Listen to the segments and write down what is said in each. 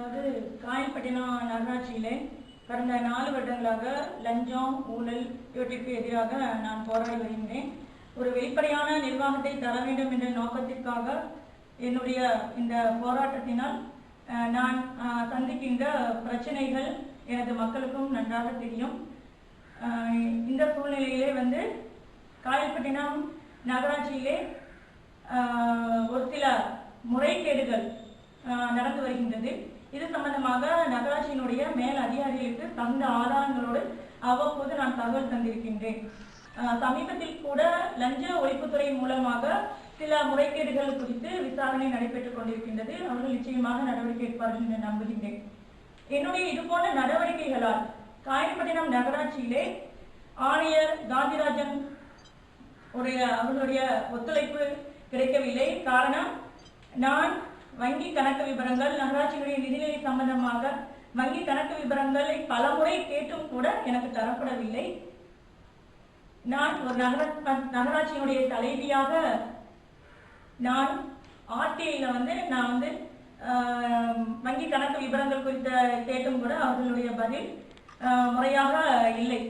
அதாவது காயல்பட்டினம் நகராட்சியிலே கடந்த நாலு வருடங்களாக லஞ்சம் ஊழல் இவற்றிற்கு எதிராக நான் போராடி வருகின்றேன் ஒரு வெளிப்படையான நிர்வாகத்தை தர வேண்டும் என்ற நோக்கத்திற்காக என்னுடைய இந்த போராட்டத்தினால் நான் சந்திக்கின்ற பிரச்சனைகள் எனது மக்களுக்கும் நன்றாக தெரியும். இந்த சூழ்நிலையிலே வந்து காயல்பட்டினம் நகராட்சியிலே ஒரு சில முறைகேடுகள் நடந்து வருகின்றது. இது சம்பந்தமாக நகராட்சியினுடைய மேல் அதிகாரிகளுக்கு தகுந்த ஆதாரங்களோடு அவ்வப்போது நான் தகவல் தந்திருக்கின்றேன். சமீபத்தில் கூட லஞ்ச ஒழிப்புத்துறை மூலமாக சில முறைகேடுகள் குறித்து விசாரணை நடைபெற்றுக் கொண்டிருக்கின்றது. அவர்கள் நிச்சயமாக நடவடிக்கை எடுப்பார்கள் என்று நம்புகின்றேன். என்னுடைய இதுபோன்ற நடவடிக்கைகளால் காயப்பட்டினம் நகராட்சியிலே ஆணையர் காந்திராஜன் உடைய அவர்களுடைய ஒத்துழைப்பு கிடைக்கவில்லை. காரணம் நான் வங்கி கணக்கு விவரங்கள் நகராட்சியினுடைய நிதிநிலை சம்பந்தமாக வங்கி கணக்கு விவரங்களை பலமுறை கேட்டும் கூட எனக்கு தரப்படவில்லை. நான் ஒரு நகர நகராட்சியினுடைய தலைவியாக நான் ஆர்டிஐல வந்து நான் வந்து வங்கி கணக்கு விவரங்கள் குறித்த கேட்டும் கூட அவர்களுடைய பதில் முறையாக இல்லை.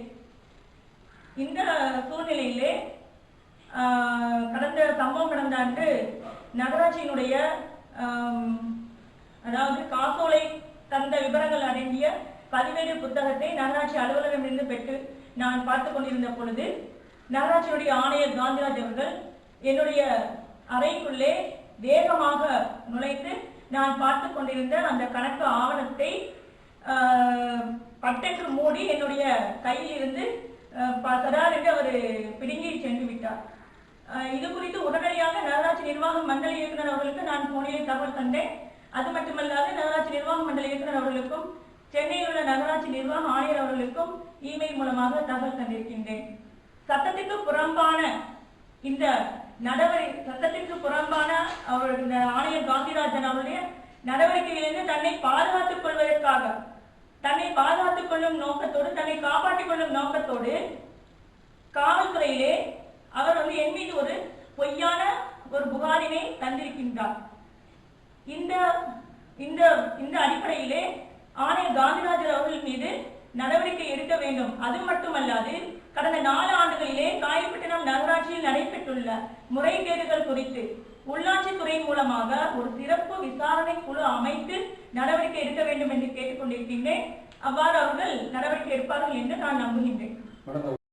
இந்த சூழ்நிலையிலே கடந்த சம்பவம் கடந்த அன்று நகராட்சியினுடைய அதாவது காசோலை தந்த விவரங்கள் அடங்கிய பதிவேடு புத்தகத்தை நகராட்சி அலுவலகமிருந்து பெற்று நான் பார்த்து கொண்டிருந்த பொழுது நகராட்சியுடைய ஆணையர் காந்திராஜ் அவர்கள் என்னுடைய அறைக்குள்ளே வேகமாக நுழைத்து நான் பார்த்து கொண்டிருந்த அந்த கணக்கு ஆவணத்தை பட்டைக்கு மூடி என்னுடைய கையில் இருந்து சடார் அவர் பிடுங்கி சென்று விட்டார். இது குறித்து உடனடியாக நகராட்சி நிர்வாக மண்டல இயக்குநர் அவர்களுக்கு நான் போனிலே தகவல் தந்தேன். அது மட்டுமல்லாது நகராட்சி நிர்வாக மண்டல இயக்குநர் அவர்களுக்கும் சென்னையில் உள்ள நகராட்சி நிர்வாக ஆணையர் அவர்களுக்கும் இமெயில் மூலமாக தகவல் தந்திருக்கின்றேன். சட்டத்திற்கு புறம்பான இந்த நடவடிக்கை சட்டத்திற்கு புறம்பான அவர் இந்த ஆணையர் காந்திராஜன் அவருடைய நடவடிக்கையிலிருந்து தன்னை பாதுகாத்துக் கொள்வதற்காக தன்னை பாதுகாத்துக் கொள்ளும் நோக்கத்தோடு தன்னை காப்பாற்றிக் கொள்ளும் நோக்கத்தோடு காவல்துறையிலே அவர் வந்து என் மீது ஒரு பொய்யான ஒரு புகாரினை தந்திருக்கின்றார். இந்த இந்த இந்த அடிப்படையிலே ஆணையர் காந்திராஜர் அவர்கள் மீது நடவடிக்கை எடுக்க வேண்டும். அது மட்டுமல்லாது கடந்த நாலு ஆண்டுகளிலே காயப்பட்டினம் நகராட்சியில் நடைபெற்றுள்ள முறைகேடுகள் குறித்து உள்ளாட்சித்துறை மூலமாக ஒரு சிறப்பு விசாரணை குழு அமைத்து நடவடிக்கை எடுக்க வேண்டும் என்று கேட்டுக்கொண்டிருக்கின்றேன். அவ்வாறு அவர்கள் நடவடிக்கை எடுப்பார்கள் என்று நான் நம்புகின்றேன்.